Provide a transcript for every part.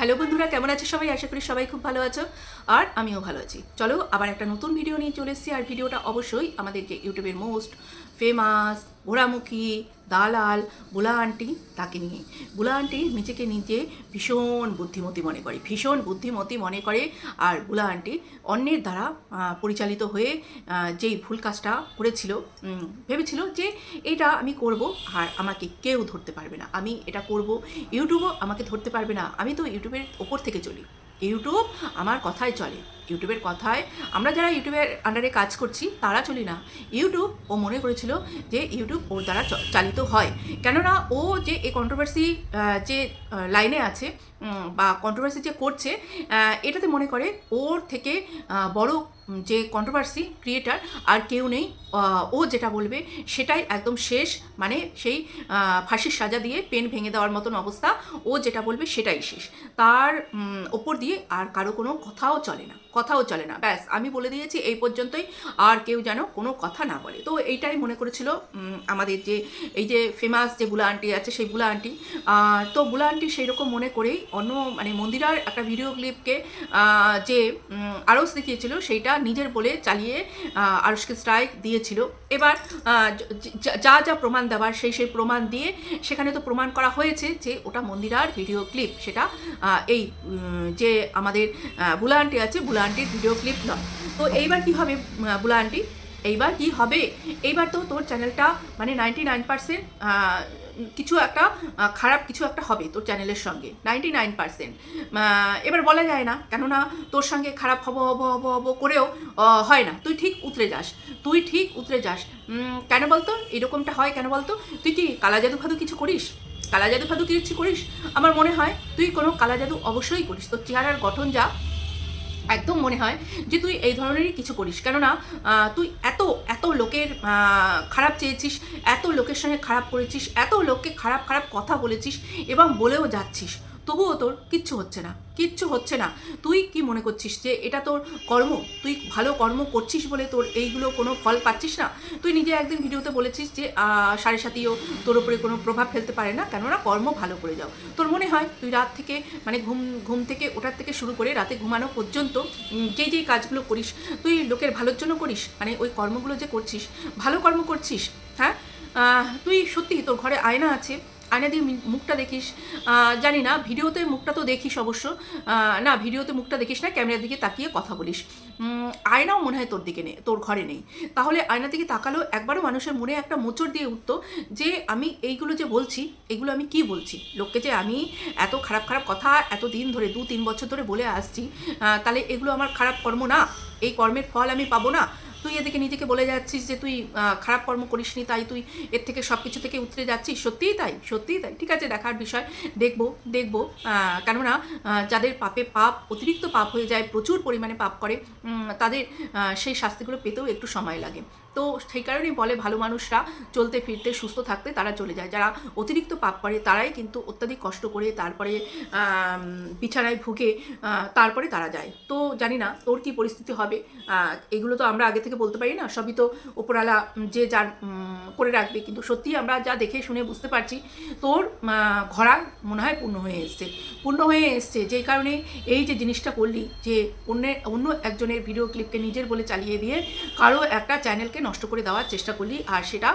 Hello বন্ধুরা, কেমন আছে সবাই? আশা করি সবাই খুব ভালো আছো, আর আমিও ভালো আছি। চলো আবার একটা নতুন ভিডিও নিয়ে চলে এসেছি, আর ভিডিওটা অবশ্যই আমাদেরকে ইউটিউবের মোস্ট ফেমাস ঘোড়ামুখী দালাল, বুলা আন্টি তাকে নিয়ে। বুলা আন্টি নিজেকে নিজে ভীষণ বুদ্ধিমতী মনে করে, ভীষণ বুদ্ধিমতী মনে করে আর বুলা আন্টি অন্যের দ্বারা পরিচালিত হয়ে যেই ভুল কাজটা করেছিল ভেবেছিল যে এটা আমি করব আর আমাকে কেউ ধরতে পারবে না। আমি এটা করব, ইউটিউবও আমাকে ধরতে পারবে না। আমি তো ইউটিউবের ওপর থেকে চলি। ইউটিউব আমার কথায় চলে। ইউটিউবের কথায়, আমরা যারা ইউটিউবের আন্ডারে কাজ করছি, তারা চলি না। ইউটিউব, ও মনে করেছিল যে ইউটিউব ওর দ্বারা চালিত হয়। কেননা ও যে এই কন্ট্রোভার্সি যে লাইনে আছে বা কন্ট্রোভার্সি যে করছে এটাতে মনে করে ওর থেকে বড় যে কন্ট্রোভার্সি ক্রিয়েটার আর কেউ নেই ও যেটা বলবে সেটাই একদম শেষ মানে সেই ফাঁসির সাজা দিয়ে পেন ভেঙে দেওয়ার মতন অবস্থা, ও যেটা বলবে সেটাই শেষ। তার ওপর দিয়ে আর কারও কোনো কথাও চলে না। কথাও চলে না। ব্যাস, আমি বলে দিয়েছি, এই পর্যন্তই। আর কেউ যেন কোনো কথা না বলে। তো এইটাই মনে করেছিল আমাদের যে, এই যে ফেমাস যে বুলা আন্টি আছে, সেই বুলা আন্টি তো বুলা আন্টি সেই রকম মনে করেই অন্য মানে মন্দিরার একটা ভিডিও ক্লিপকে যে আরস দেখিয়েছিল, সেইটা নিজের বলে চালিয়ে আরসকে স্ট্রাইক দিয়েছিল। এবার য- য- প্রমাণ দেওয়ার সেই সেই প্রমাণ দিয়ে সেখানে তো প্রমাণ করা হয়েছে যে ওটা মন্দিরার ভিডিও ক্লিপ সেটা এই যে আমাদের বুলা আন্টি আছে, বুলা আন্টির ভিডিও ক্লিপ নয় তো এইবার কি হবে বুলা আন্টি এইবার কি হবে? এইবার তো তোর চ্যানেলটা মানে নাইনটি নাইন পার্সেন্ট কিছু একটা খারাপ কিছু একটা হবে তোর চ্যানেলের সঙ্গে নাইনটি নাইন পার্সেন্ট এবার বলা যায় না, কেননা তোর সঙ্গে খারাপ হব হব হব হব করেও হয় না। তুই ঠিক উতরে যাস, তুই ঠিক উতরে যাস। কেন বলতো? এরকমটা হয় কেন বলতো? তুই কি কালা জাদু ফাদু কিছু করিস? কালা জাদু ফাদু কিছু করিস? আমার মনে হয় তুই কোনো কালা জাদু অবশ্যই করিস। তোর চেহারার গঠন যা একদম মনে হয় যে তুই এই ধরনেরই কিছু করিস। কেননা তুই এত এত লোকের খারাপ চেয়েছিস, এত লোকের সঙ্গে খারাপ করেছিস, এত লোককে খারাপ খারাপ কথা বলেছিস এবং বলেও যাচ্ছিস। তবুও তোর কিচ্ছু হচ্ছে না, কিচ্ছু হচ্ছে না। তুই কি মনে করছিস যে এটা তোর কর্ম? তুই ভালো কর্ম করছিস বলে তোর এইগুলো কোনো ফল পাচ্ছিস না? তুই নিজে একদিন ভিডিওতে বলেছিস যে সাড়ে সাতিও তোর উপরে কোনো প্রভাব ফেলতে পারে না। কেননা কর্ম ভালো করে যাও। তোর মনে হয় তুই রাত থেকে মানে ঘুম ঘুম থেকে ওঠার থেকে শুরু করে রাতে ঘুমানো পর্যন্ত যেই যেই কাজগুলো করিস, তুই লোকের ভালোর জন্য করিস মানে ওই কর্মগুলো যে করছিস, ভালো কর্ম করছিস হ্যাঁ? তুই সত্যি তোর ঘরে আয়না আছে আয়না দিয়ে মুখটা দেখিস। জানি না, ভিডিওতে মুখটা তো দেখিস অবশ্য। না, ভিডিওতে মুখটা দেখিস না, ক্যামেরার দিকে তাকিয়ে কথা বলিস। আয়নাও মনে হয় তোর দিকে নেই, তোর ঘরে নেই। তাহলে আয়না দিকে তাকালেও একবারও মানুষের মনে একটা মোচড় দিয়ে উঠতো যে, আমি এইগুলো যে বলছি, এগুলো আমি কি বলছি? লোককে যে আমি এত খারাপ খারাপ কথা এত দিন ধরে দু তিন বছর ধরে বলে আসছি তাহলে এগুলো আমার খারাপ কর্ম না। এই কর্মের ফল আমি পাবো না। তুই এদিকে নিজেকে বলে যাচ্ছিস যে তুই খারাপ কর্ম করিস নি তাই তুই এর থেকে সব কিছু থেকে উতরে যাচ্ছিস? সত্যিই তাই সত্যিই তাই। ঠিক আছে, দেখার বিষয়। দেখব দেখব। কেননা যাদের পাপে পাপ, অতিরিক্ত পাপ হয়ে যায়, প্রচুর পরিমাণে পাপ করে তাদের সেই শাস্তিগুলো পেতেও একটু সময় লাগে। তো সেই কারণেই বলে ভালো মানুষরা চলতে, ফিরতে, সুস্থ থাকতে তারা চলে যায়। যারা অতিরিক্ত পাপ করে তারাই কিন্তু অত্যাধিক কষ্ট করে তারপরে বিছানায় ভুগে তারপরে তারা যায়। তো জানি না তোর কি পরিস্থিতি হবে? এগুলো তো আমরা আগে থেকে বলতে পারি না, সবই তো ওপরালা যে যার করে রাখবে। কিন্তু সত্যি আমরা যা দেখে শুনে বুঝতে পারছি, তোর ঘোড়া মনে হয় পূর্ণ হয়ে এসছে। পূর্ণ হয়ে এসছে, যেই কারণে এই যে জিনিসটা করলি যে অন্যের, অন্য একজনের ভিডিও ক্লিপকে নিজের বলে চালিয়ে দিয়ে কারও একটা চ্যানেলকে নষ্ট করে দেওয়ার চেষ্টা করলি আর সেটা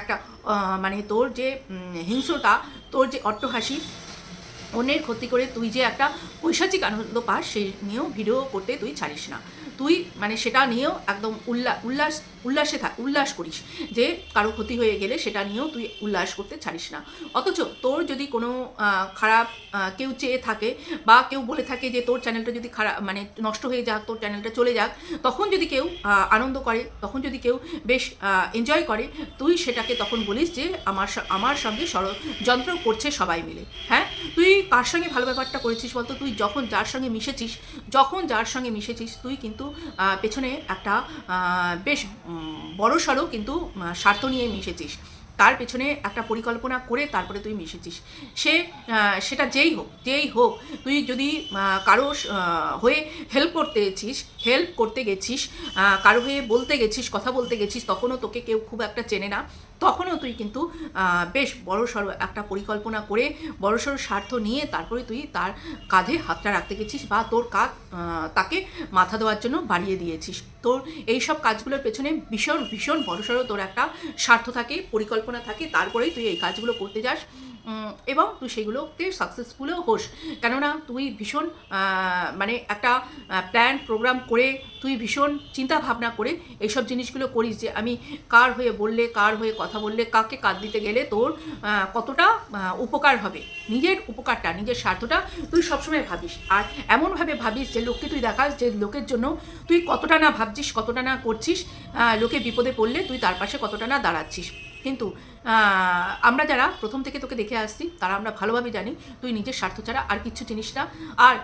একটা মানে তোর যে হিংস্রতা, তোর যে অট্টহাসি, অন্যের ক্ষতি করে তুই যে একটা পৈশাচিক আনন্দ পাস, সেই নিয়েও ভিডিও করতে তুই ছাড়িস না। তুই মানে সেটা নিয়েও একদম উল্লাস উল্লাস, উল্লাসে থাক উল্লাস করিস যে কারও ক্ষতি হয়ে গেলে সেটা নিয়েও তুই উল্লাস করতে ছাড়িস না। অথচ তোর যদি কোনো খারাপ কেউ চেয়ে থাকে বা কেউ বলে থাকে যে তোর চ্যানেলটা যদি খারাপ মানে নষ্ট হয়ে যাক, তোর চ্যানেলটা চলে যাক, তখন যদি কেউ আনন্দ করে, তখন যদি কেউ বেশ এনজয় করে, তুই সেটাকে তখন বলিস যে আমার আমার সঙ্গে ষড়যন্ত্র করছে সবাই মিলে। হ্যাঁ? তুই কার সঙ্গে ভালো ব্যাপারটা করেছিস বলতো? তুই যখন যার সঙ্গে মিশেছিস, যখন যার সঙ্গে মিশেছিস, তুই কিন্তু আহ, পেছনে একটা বেশ বড় সড়ো কিন্তু স্বার্থ নিয়ে মিশেছিস। তার পেছনে একটা পরিকল্পনা করে তারপরে তুই মিশেছিস। সে সেটা যেই হোক যেই হোক তুই যদি কারও হয়ে হেল্প করতে গেছিস হেল্প করতে গেছিস কারও হয়ে বলতে গেছিস কথা বলতে গেছিস তখনও তোকে কেউ খুব একটা চেনে না। তখনও তুই কিন্তু বেশ বড় সড়ো একটা পরিকল্পনা করে বড় সড়ো স্বার্থ নিয়ে তারপরে তুই তার কাঁধে হাতটা রাখতে গেছিস বা তোর কাঁধ তাকে মাথা দেওয়ার জন্য বাড়িয়ে দিয়েছিস। তোর এই সব কাজগুলোর পেছনে ভীষণ ভীষণ বড়সড় তোর একটা স্বার্থ থাকে, পরিকল্পনা থাকে, তারপরেই তুই এই কাজগুলো করতে যাস। এবং তুই সেগুলোতে সাকসেসফুলও হোস। কেননা তুই ভীষণ মানে একটা প্ল্যান প্রোগ্রাম করে তুই ভীষণ চিন্তা ভাবনা করে এইসব জিনিসগুলো করিস যে আমি কার হয়ে বললে, কার হয়ে কথা বললে, কাকে কাঁদ দিতে গেলে তোর কতটা উপকার হবে। নিজের উপকারটা, নিজের স্বার্থটা তুই সবসময় ভাবিস। আর এমনভাবে ভাবিস যে লোককে তুই দেখাস যে লোকের জন্য তুই কতটা না ভাবছিস, কতটা না করছিস লোকে বিপদে পড়লে তুই তার পাশে কতটা না দাঁড়াচ্ছিস। কিন্তু আমরা যারা প্রথম থেকে তোকে দেখে আসছি, তারা আমরা ভালোভাবে জানি, তুই নিজের স্বার্থ ছাড়া আর কিছু চিনিস না। আর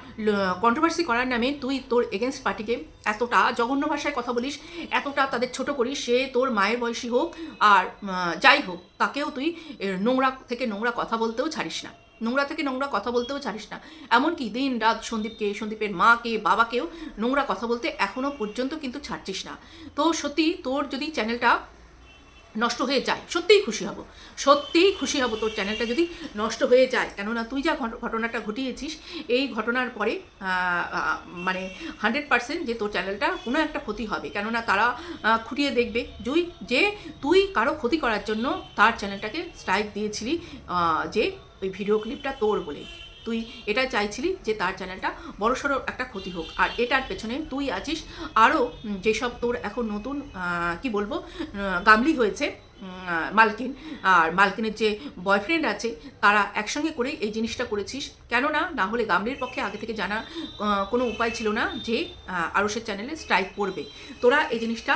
কন্ট্রোভার্সি করার নামে তুই তোর এগেনস্ট পার্টিকে এতটা জঘন্য ভাষায় কথা বলিস, এতটা তাদের ছোট করিস, সে তোর মায়ের বয়সী হোক আর যাই হোক, তাকেও তুই নোংরা থেকে নোংরা কথা বলতেও ছাড়িস না। নোংরা থেকে নোংরা কথা বলতেও ছাড়িস না। এমনকি দিন রাত সন্দীপকে, সন্দীপের মাকে, বাবাকেও নোংরা কথা বলতে এখনও পর্যন্ত কিন্তু ছাড়ছিস না। তো সত্যি তোর যদি চ্যানেলটা নষ্ট হয়ে যায়, সত্যিই খুশি হব। সত্যিই খুশি হব তোর চ্যানেলটা যদি নষ্ট হয়ে যায়। কেননা তুই যা ঘট- ঘটনাটা ঘটিয়েছিস, এই ঘটনার পরে মানে হান্ড্রেড পার্সেন্ট যে তোর চ্যানেলটা কোনো একটা ক্ষতি হবে। কেননা তারা খুঁটিয়ে দেখবে, জুই, যে তুই কারও ক্ষতি করার জন্য তার চ্যানেলটাকে স্ট্রাইক দিয়েছিলি যে ওই ভিডিও ক্লিপটা তোর বলে। তুই এটা চাইছিলি যে তার চ্যানেলটা বড়সড় একটা ক্ষতি হোক। আর এটার পেছনে তুই আছিস আরও যেসব তোর এখন নতুন কি বলব গামলি হয়েছে মালকিন। আর মালকিনের যে বয়ফ্রেন্ড আছে তারা একসঙ্গে করে এই জিনিসটা করেছিস। কেননা না হলে গামলির পক্ষে আগে থেকে জানা কোনো উপায় ছিল না যে আহ, আরুষের চ্যানেলে স্ট্রাইক পড়বে তোরা এই জিনিসটা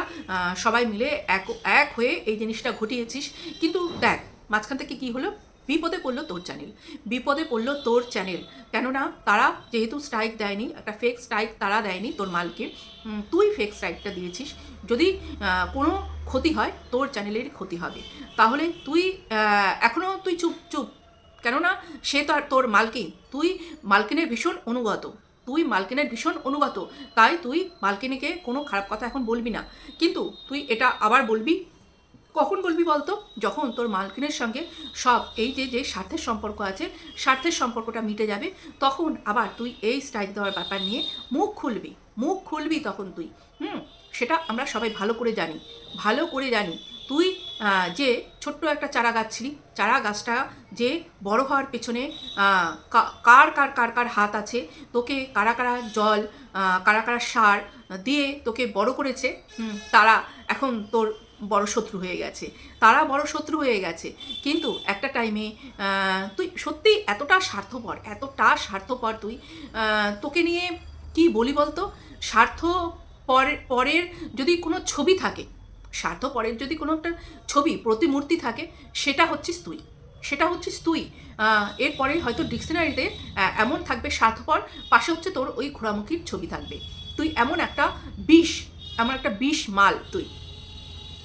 সবাই মিলে এক এক হয়ে এই জিনিসটা ঘটিয়েছিস। কিন্তু দেখ মাঝখান থেকে কি হলো? বিপদে পড়ল তোর চ্যানেল বিপদে পড়ল তোর চ্যানেল কেননা তারা যেহেতু স্ট্রাইক দেয়নি, একটা ফেক স্ট্রাইক তারা দেয়নি তোর মালকে তুই ফেক স্ট্রাইকটা দিয়েছিস। যদি কোনো ক্ষতি হয়, তোর চ্যানেলেরই ক্ষতি হবে। তাহলে তুই এখনও তুই চুপ চুপ। কেননা সে তো আর তোর মালকিন তুই মালকিনের ভীষণ অনুগত। তুই মালকিনের ভীষণ অনুগত। তাই তুই মালকিনীকে কোনো খারাপ কথা এখন বলবি না। কিন্তু তুই এটা আবার বলবি কখন বলবি বলতো? যখন তোর মালকিনের সঙ্গে সব এই যে যে স্বার্থের সম্পর্ক আছে, স্বার্থের সম্পর্কটা মিটে যাবে, তখন আবার তুই এই স্ট্রাইক দেওয়ার ব্যাপার নিয়ে মুখ খুলবি মুখ খুলবি তখন তুই, হুম? সেটা আমরা সবাই ভালো করে জানি, ভালো করে জানি। তুই যে ছোট্ট একটা চারা গাছ ছিলি চারা গাছটা যে বড় হওয়ার পেছনে কার কার কার কার হাত আছে, তোকে কারা কারা জল কারা কারা সার দিয়ে তোকে বড় করেছে তারা এখন তোর বড় শত্রু হয়ে গেছে। তারা বড় শত্রু হয়ে গেছে। কিন্তু একটা টাইমে তুই সত্যি এতটা স্বার্থপর এতটা স্বার্থপর তুই তোকে নিয়ে কি বলি বলতো? স্বার্থ পরের পরের যদি কোনো ছবি থাকে স্বার্থ পরের যদি কোনো একটা ছবি, প্রতিমূর্তি থাকে, সেটা হচ্ছিস তুই। সেটা হচ্ছিস তুই। এরপরে হয়তো ডিকশনারিতে এমন থাকবে স্বার্থপর, পাশে হচ্ছে তোর ওই ঘোড়ামুখীর ছবি থাকবে। তুই এমন একটা বিষ, এমন একটা বিষ মাল তুই।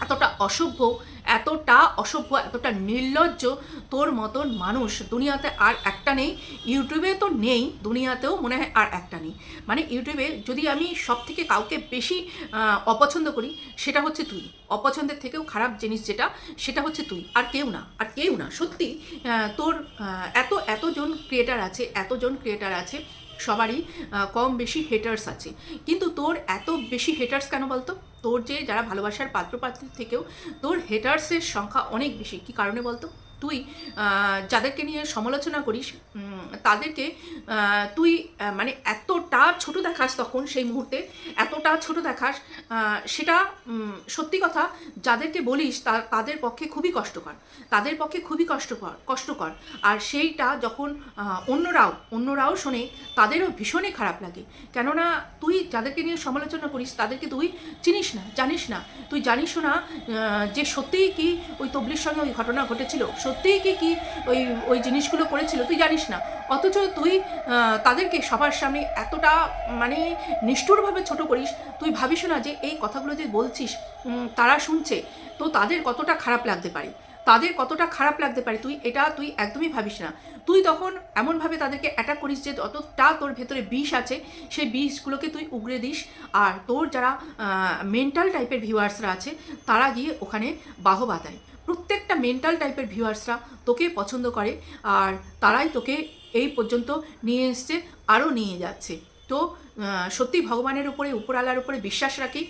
এতটা অসভ্য এতটা অসভ্য, এতটা নির্লজ্জ তোর মতন মানুষ দুনিয়াতে আর একটা নেই। ইউটিউবে তো নেই, দুনিয়াতেও মনে হয় আর একটা নেই। মানে ইউটিউবে যদি আমি সব থেকে কাউকে বেশি অপছন্দ করি, সেটা হচ্ছে তুই। অপছন্দের থেকেও খারাপ জিনিস যেটা, সেটা হচ্ছে তুই। আর কেউ না, আর কেউ না। সত্যি তোর এত, এতজন ক্রিয়েটার আছে, এতজন ক্রিয়েটার আছে, সবারই কম বেশি হেটার্স আছে। কিন্তু তোর এত বেশি হেটার্স কেন বলতো? তোর যে যারা ভালোবাসার পাত্রপাত্রীর থেকেও তোর হেটার্সের সংখ্যা অনেক বেশি। কী কারণে বলতো? তুই যাদেরকে নিয়ে সমালোচনা করিস তাদেরকে তুই মানে মানে এতটা ছোট দেখাস তখন সেই মুহূর্তে, এতটা ছোট দেখাস সেটা সত্যি কথা যাদেরকে বলিস তাদের পক্ষে খুবই কষ্টকর। তাদের পক্ষে খুবই কষ্টকর কষ্টকর। আর সেইটা যখন অন্যরাও অন্যরাও শোনে, তাদেরও ভীষণই খারাপ লাগে। কেননা তুই যাদেরকে নিয়ে সমালোচনা করিস, তাদেরকে তুই চিনিস না, জানিস না। তুই জানিসও না যে সত্যিই কি ওই তবলির সঙ্গে ওই ঘটনা ঘটেছিল, সত্যিই কি কি ওই ওই জিনিসগুলো করেছিল, তুই জানিস না। অথচ তুই তাদেরকে সবার সামনে এতটা মানে নিষ্ঠুরভাবে ছোট করিস, তুই ভাবিস না যে এই কথাগুলো যে বলছিস তারা শুনছে, তো তাদের কতটা খারাপ লাগতে পারে? তাদের কতটা খারাপ লাগতে পারে? তুই এটা তুই একদমই ভাবিস না। তুই তখন এমনভাবে তাদেরকে অ্যাটাক করিস যে যতটা তোর ভেতরে বিষ আছে, সেই বিষগুলোকে তুই উগড়ে দিস। আর তোর যারা মেন্টাল টাইপের ভিউয়ার্সরা আছে, তারা গিয়ে ওখানে বাহবা দেয়। প্রত্যেকটা মেন্টাল টাইপের ভিউয়ার্সরা তোকে পছন্দ করে, আর তারাই তোকে এই পর্যন্ত নিয়ে এসছে, আরও নিয়ে যাচ্ছে। তো সত্যি ভগবানের উপরে উপরালার উপরে বিশ্বাস রাখি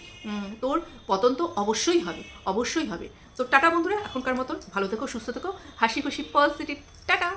তোর পতন তো অবশ্যই হবে অবশ্যই হবে। তো টাটা বন্ধুরা, এখনকার মতন ভালো থেকো, সুস্থ থেকো, হাসি খুশি পজিটিভ টাটা!